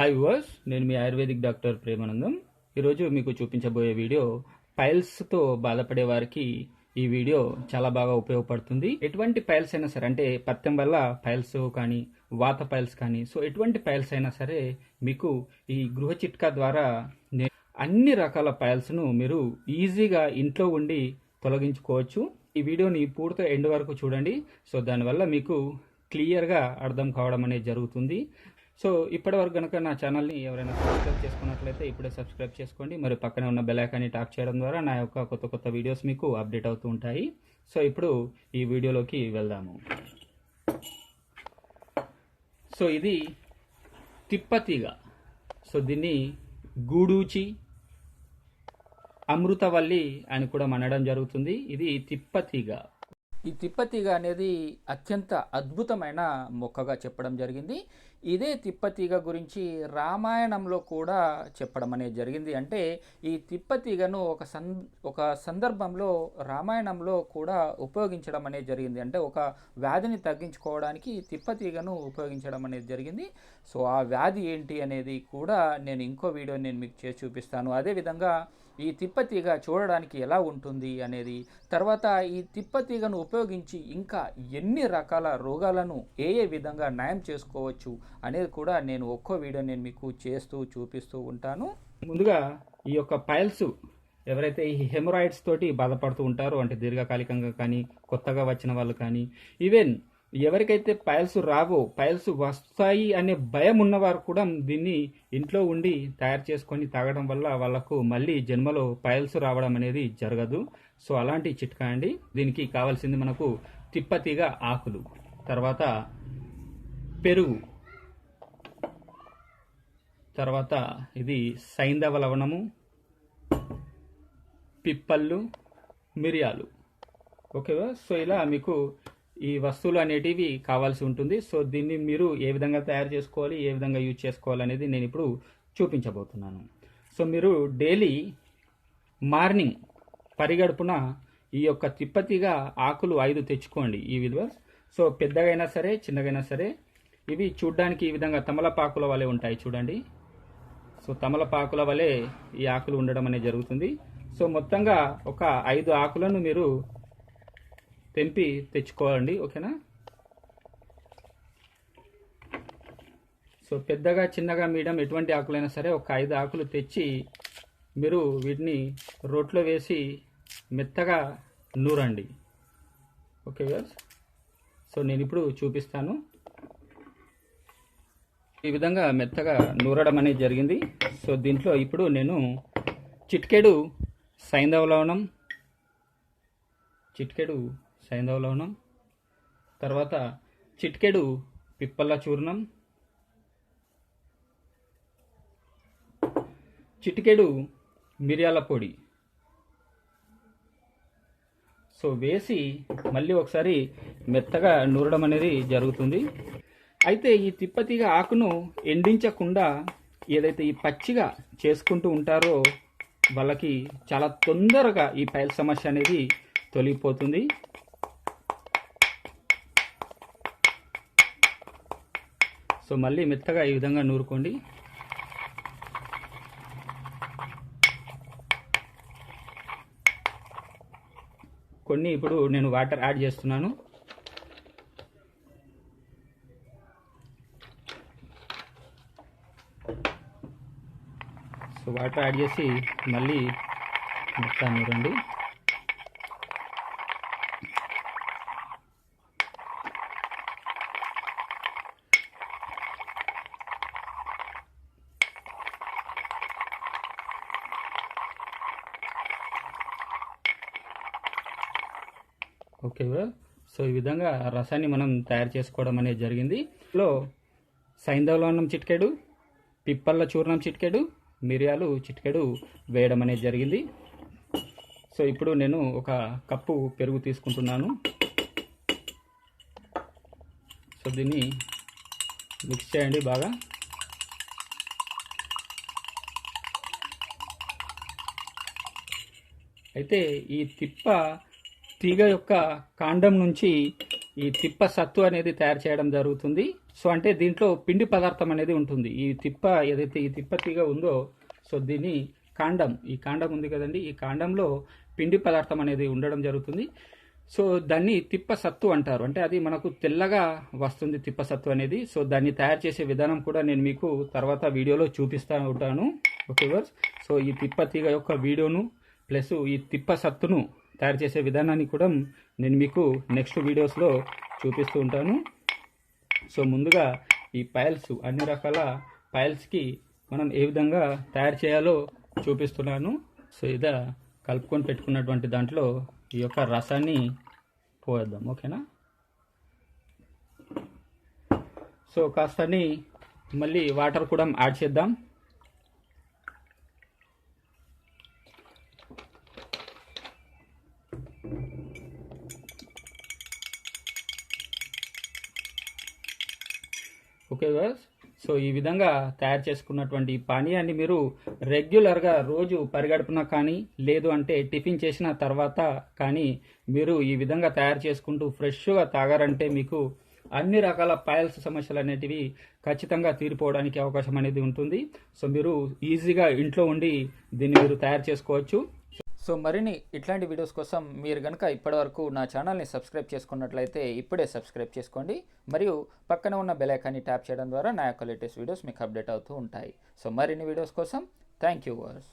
Hi verse నేను మీ ayurvedic doctor Premanandam. ఈరోజు మీకు చూపించబోయే వీడియో పైల్స్తో బాధపడే వారికి ఈ వీడియో చాలా బాగా ఉపయోగపడుతుంది. ఎటువంటి పైల్స్ అయినా సరే అంటే పత్యం వల్ల పైల్స్ కానీ వాత పైల్స్ కానీ సో ఎటువంటి పైల్స్ అయినా సరే మీకు ఈ గృహ చిట్కా ద్వారా అన్ని రకాల పైల్స్ను మీరు ఈజీగా ఇంట్లో ఉండి తొలగించుకోవచ్చు. ఈ వీడియోని పూర్తిగా ఎండ్ వరకు చూడండి. సో దానివల్ల మీకు క్లియర్గా అర్థం కావడం అనేది జరుగుతుంది. సో ఇప్పటి వరకు కనుక నా ఛానల్ని ఎవరైనా సబ్స్క్రైబ్ చేసుకున్నట్లయితే ఇప్పుడే సబ్స్క్రైబ్ చేసుకోండి. మరి పక్కనే ఉన్న బెల్ టాక్ చేయడం ద్వారా నా యొక్క కొత్త కొత్త వీడియోస్ మీకు అప్డేట్ అవుతూ ఉంటాయి. సో ఇప్పుడు ఈ వీడియోలోకి వెళ్దాము. సో ఇది తిప్పతీగ. సో దీన్ని గూడూచి అమృతవల్లి అని కూడా మనడం జరుగుతుంది. ఇది తిప్పతీగ. ఈ తిప్పతీగ అనేది అత్యంత అద్భుతమైన మొక్కగా చెప్పడం జరిగింది. ఇదే తిప్పతీగ గురించి రామాయణంలో కూడా చెప్పడం అనేది జరిగింది. అంటే ఈ తిప్పతీగను ఒక సం ఒక సందర్భంలో రామాయణంలో కూడా ఉపయోగించడం అనేది జరిగింది. అంటే ఒక వ్యాధిని తగ్గించుకోవడానికి ఈ తిప్పతీగను ఉపయోగించడం అనేది జరిగింది. సో ఆ వ్యాధి ఏంటి అనేది కూడా నేను ఇంకో వీడియో నేను మీకు చేసి చూపిస్తాను. అదేవిధంగా ఈ తిప్పతీగ చూడడానికి ఎలా ఉంటుంది అనేది తర్వాత ఈ తిప్పతీగను ఉపయోగించి ఇంకా ఎన్ని రకాల రోగాలను ఏ ఏ విధంగా నయం చేసుకోవచ్చు అనేది కూడా నేను ఒక్కో వీడియో నేను మీకు చేస్తూ చూపిస్తూ ఉంటాను. ముందుగా ఈ యొక్క పైల్స్ ఎవరైతే ఈ హెమరాయిడ్స్ తోటి బాధపడుతూ ఉంటారో అంటే దీర్ఘకాలికంగా కానీ కొత్తగా వచ్చిన వాళ్ళు కానీ ఈవెన్ ఎవరికైతే పైల్స్ రావో పైల్స్ వస్తాయి అనే భయం ఉన్నవారు కూడా దీన్ని ఇంట్లో ఉండి తయారు చేసుకొని తాగడం వల్ల వాళ్ళకు మళ్ళీ జన్మలో పైల్స్ రావడం అనేది జరగదు. సో అలాంటి చిట్కా అండి. దీనికి కావాల్సింది మనకు తిప్పతీగ ఆకులు. తర్వాత పెరుగు. తర్వాత ఇది సైంధవ లవణము పిప్పళ్ళు మిరియాలు. ఓకేవా? సో ఇలా మీకు ఈ వస్తువులు అనేటివి కావాల్సి ఉంటుంది. సో దీన్ని మీరు ఏ విధంగా తయారు చేసుకోవాలి ఏ విధంగా యూజ్ చేసుకోవాలి అనేది నేను ఇప్పుడు చూపించబోతున్నాను. సో మీరు డైలీ మార్నింగ్ పరిగడుపున ఈ యొక్క తిప్పతిగా ఆకులు ఐదు తెచ్చుకోండి ఈ విధంగా సో పెద్దగైనా సరే చిన్నగైనా సరే ఇవి చూడ్డానికి ఈ విధంగా తమలపాకుల వలె ఉంటాయి చూడండి. సో తమలపాకుల వలె ఈ ఆకులు ఉండడం అనేది జరుగుతుంది. సో మొత్తంగా ఒక ఐదు ఆకులను మీరు తెంపి తెచ్చుకోవాలండి ఓకేనా? సో పెద్దగా చిన్నగా మీడియం ఎటువంటి ఆకులైనా సరే ఒక ఐదు ఆకులు తెచ్చి మీరు వీటిని రోట్లో వేసి మెత్తగా నూరండి. ఓకే వ్యూస్ సో నేను ఇప్పుడు చూపిస్తాను. ఈ విధంగా మెత్తగా నూరడం అనేది జరిగింది. సో దీంట్లో ఇప్పుడు నేను చిట్కెడు సైంధవ లవణం చిట్కెడు సైంధవ లవణం తర్వాత చిట్కెడు పిప్పల చూర్ణం. చిటికెడు మిరియాల పొడి. సో వేసి మళ్ళీ ఒకసారి మెత్తగా నూరడం అనేది జరుగుతుంది. అయితే ఈ తిప్పతీగ ఆకును ఎండించకుండా ఏదైతే ఈ పచ్చిగా చేసుకుంటూ ఉంటారో వాళ్ళకి చాలా తొందరగా ఈ పైల్ సమస్య అనేది తొలగిపోతుంది. సో మళ్ళీ మెత్తగా ఈ విధంగా నూరుకోండి. కొన్ని ఇప్పుడు నేను వాటర్ యాడ్ చేస్తున్నాను. సో వాటర్ యాడ్ చేసి మళ్ళీ మొత్తం నూరండి. ఓకే సో ఈ విధంగా రసాన్ని మనం తయారు చేసుకోవడం అనేది జరిగింది. లో సైంధవలవనం చిటికెడు పిప్పళ్ళ చూర్ణం చిటికెడు మిరియాలు చిటికెడు వేయడం అనేది జరిగింది. సో ఇప్పుడు నేను ఒక కప్పు పెరుగు తీసుకుంటున్నాను. సో దీన్ని మిక్స్ చేయండి బాగా. అయితే ఈ తిప్ప తీగ యొక్క కాండం నుంచి ఈ తిప్ప సత్తు అనేది తయారు చేయడం జరుగుతుంది. సో అంటే దీంట్లో పిండి పదార్థం అనేది ఉంటుంది. ఈ తిప్ప ఏదైతే ఈ తిప్ప తీగ ఉందో సో దీన్ని కాండం ఈ కాండం ఉంది కదండి. ఈ కాండంలో పిండి పదార్థం అనేది ఉండడం జరుగుతుంది. సో దాన్ని తిప్ప సత్తు అంటారు. అంటే అది మనకు తెల్లగా వస్తుంది తిప్ప సత్తు అనేది. సో దాన్ని తయారు చేసే విధానం కూడా నేను మీకు తర్వాత వీడియోలో చూపిస్తూ ఉంటాను ఓకే సో ఈ తిప్ప తీగ యొక్క వీడియోను ప్లస్ ఈ తిప్ప సత్తును తయారు చేసే విధానాన్ని కూడా నేను మీకు నెక్స్ట్ వీడియోస్లో చూపిస్తూ ఉంటాను. సో ముందుగా ఈ పైల్స్ అన్ని రకాల పైల్స్కి మనం ఏ విధంగా తయారు చేయాలో చూపిస్తున్నాను. సో ఇదా కలుపుకొని పెట్టుకున్నటువంటి దాంట్లో ఈ యొక్క రసాన్ని పోయేద్దాం. ఓకేనా సో కాస్తని మళ్ళీ వాటర్ కూడా యాడ్ చేద్దాం. ఓకే బస్ సో ఈ విధంగా తయారు చేసుకున్నటువంటి పానీయాన్ని మీరు రెగ్యులర్గా రోజు పరిగడుపున కానీ లేదు అంటే టిఫిన్ చేసిన తర్వాత కానీ మీరు ఈ విధంగా తయారు చేసుకుంటూ ఫ్రెష్గా తాగారంటే మీకు అన్ని రకాల పాయల్స్ సమస్యలు అనేటివి ఖచ్చితంగా తీరిపోవడానికి అవకాశం అనేది ఉంటుంది. సో మీరు ఈజీగా ఇంట్లో ఉండి దీన్ని మీరు తయారు చేసుకోవచ్చు. సో మరిన్ని ఇట్లాంటి వీడియోస్ కోసం మీరు కనుక ఇప్పటివరకు నా ఛానల్ని సబ్స్క్రైబ్ చేసుకున్నట్లయితే ఇప్పుడే సబ్స్క్రైబ్ చేసుకోండి. మరియు పక్కన ఉన్న బెలైకాన్ని ట్యాప్ చేయడం ద్వారా నా యొక్క లేటెస్ట్ వీడియోస్ మీకు అప్డేట్ అవుతూ ఉంటాయి. సో మరిన్ని వీడియోస్ కోసం థ్యాంక్ యూ వర్స్.